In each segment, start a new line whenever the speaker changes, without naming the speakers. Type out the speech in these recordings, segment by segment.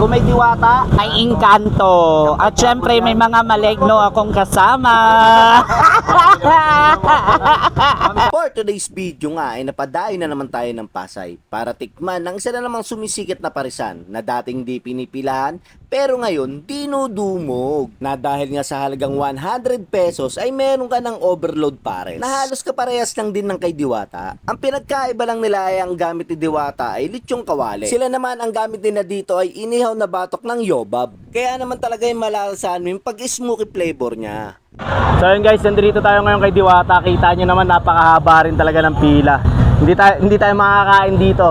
kung may diwata,
May inkanto. At syempre may mga malegno akong kasama.
For today's video nga ay napadayo na naman tayo ng Pasay para tikman ang isa na namang sumisikit na parisan na dating di pinipilahan pero ngayon dinudumog na dahil nga sa halagang 100 pesos ay meron ka ng overload pares na halos kaparehas lang din ng kay Diwata. Ang pinagkaiba lang nila ay ang gamit ni Diwata ay lechong kawali. Sila naman ang gamit nila dito ay inihaw na batok ng yobab. Kaya naman talaga yung malalasahan mo yung pag-smoky flavor niya.
So yun guys, nandito tayo ngayon kay Diwata. Kita nyo naman napakahaba rin talaga ng pila. Hindi tayo, hindi tayo makakain dito.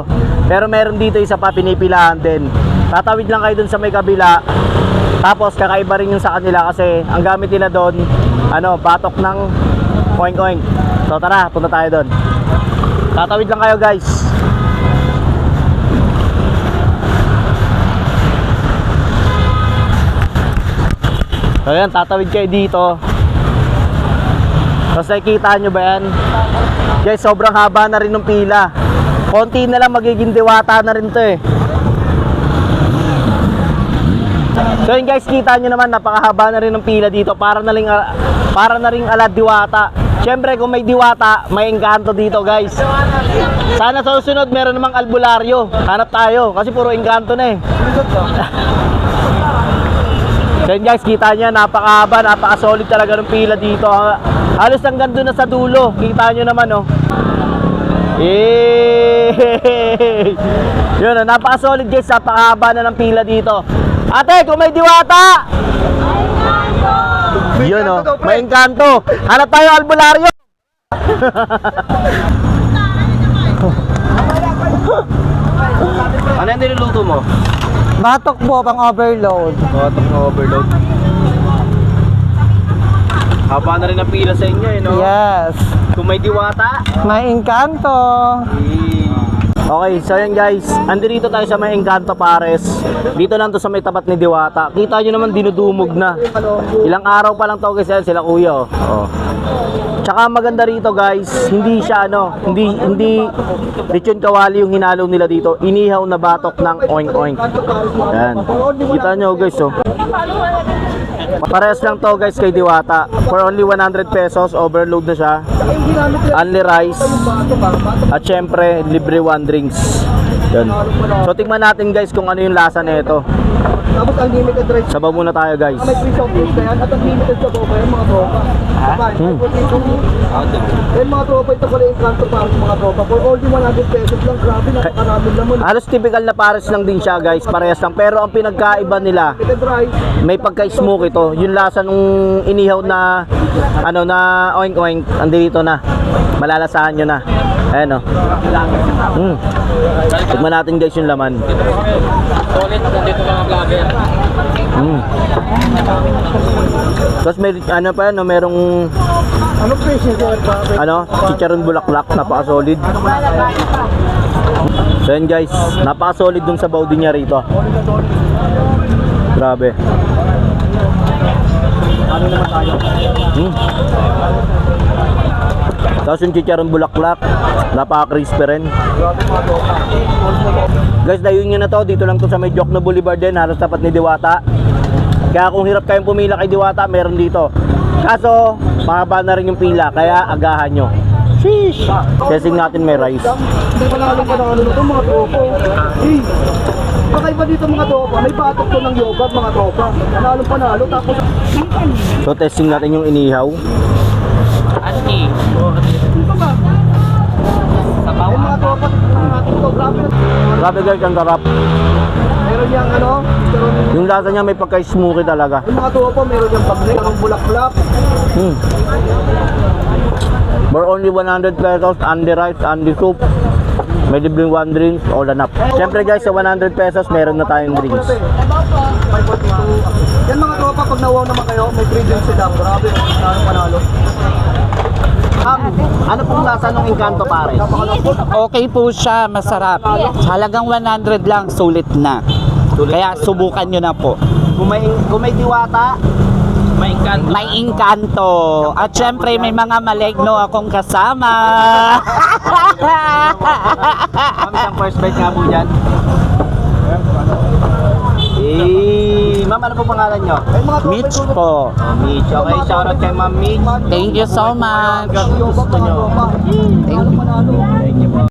Pero meron dito isa pa pinipilahan din. Tatawid lang kayo dun sa may kabila. Tapos kakaiba rin yung sa kanila kasi ang gamit nila doon, ano, batok ng oink oink. So tara, punta tayo doon. Tatawid lang kayo guys. So yan, tatawid kayo dito. Tapos nakikita nyo ba yan? Guys, sobrang haba na rin ng pila. Konti na lang magiging diwata na rin to eh. So yun guys, kita nyo naman napakahaba na rin ng pila dito para na rin para na rin ala diwata. Siyempre kung may diwata, may engkanto dito guys. Sana sa susunod meron namang albularyo. Hanap tayo kasi puro engkanto na eh. So yun guys, kita nyo, napakahaba, napaka-solid talaga ng pila dito. Ha- Halos hanggang doon na sa dulo. Kita nyo naman, oh. Yay! Yun, oh, napaka-solid guys, napakahaba na ng pila dito. Ate, kung may diwata! Yun, oh, may engkanto. Hanap tayo albularyo.
Ano yung niluluto mo?
Batok po pang overload.
Batok na overload. Haba na rin ang pila sa inyo, eh, no?
Yes.
Kung may diwata,
May inkanto.
Okay, so yan guys, andito tayo sa may Encanto Pares. Dito lang to sa may tapat ni Diwata. Kita nyo naman dinudumog na. Ilang araw pa lang to yan sila kuya. Oh. Tsaka maganda rito guys, hindi siya ano, hindi hindi lechon kawali yung hinalo nila dito. Inihaw na batok ng oink oink. Yan. Kita nyo guys oh. Parehas lang to guys kay Diwata. For only 100 pesos, overload na siya. Only rice. At syempre, libre one drinks. Yun. So tingnan natin guys kung ano yung lasa nito.
Tapos unlimited rice.
Sabaw muna tayo guys.
May free shopping na yan at unlimited sa boba yan mga tropa.
Hmm.
Yan mga tropa, ito pala yung kanto para sa mga tropa. For only 100 pesos lang, grabe, napakaraming laman.
Halos typical na pares lang din siya guys, parehas lang. Pero ang pinagkaiba nila, may pagka-smoke ito. Yung lasa nung inihaw na ano na oink oink, andito na. Malalasahan nyo na. Ayan o. Mm. Tignan natin guys yung laman. Mm. Tapos may ano pa no, merong
Ano presyo pa?
ano, chicharon bulaklak, napaka-solid. So yan guys, napaka-solid dun sa din niya rito. Grabe. Ano naman tayo? Hmm. Tapos yung chicharon bulaklak, napaka-crispy rin. Guys, dayun nyo na to. Dito lang to sa may Jokno Boulevard din. Halos tapat ni Diwata. Kaya kung hirap kayong pumila kay Diwata, meron dito. Kaso, mahaba na rin yung pila. Kaya agahan nyo. Sheesh! Testing natin may rice.
Hindi pa ng ano na to mga tropa. Eh, kakaiba dito mga tropa. May batok to ng yogurt mga tropa. Panalo panalo tapos
So, testing natin yung inihaw.
Ito ba? Sabaw mga tropa, tingnan natin to. Grabe
guys, ang sarap.
Meron yung ano, meron
Yung lasa niya may pagka-smoky talaga.
yung mga tropa, meron yung bagle, meron bulaklak.
Hmm. For only 100 pesos, Andy rice, Andy soup. May libreng one drinks, all enough. Siyempre guys, sa 100 pesos, meron na tayong drinks.
Yan mga tropa, pag nawaw naman kayo, may free drinks sila. Grabe, panalo panalo.
Um, ano pong lasa ng Encanto Pares?
Okay po siya, masarap. Sa halagang 100 lang, sulit na. Kaya subukan nyo na po.
Kung may, kung may diwata, may Encanto.
May inkanto. At syempre may mga malegno akong kasama.
Kami ang first bite nga po dyan.
Ma'am, ano po pangalan nyo?
Mitch po.
Oh, Mitch. Okay, shoutout kay Ma'am Mitch.
Thank you so much.
Mga tropa.
Thank you.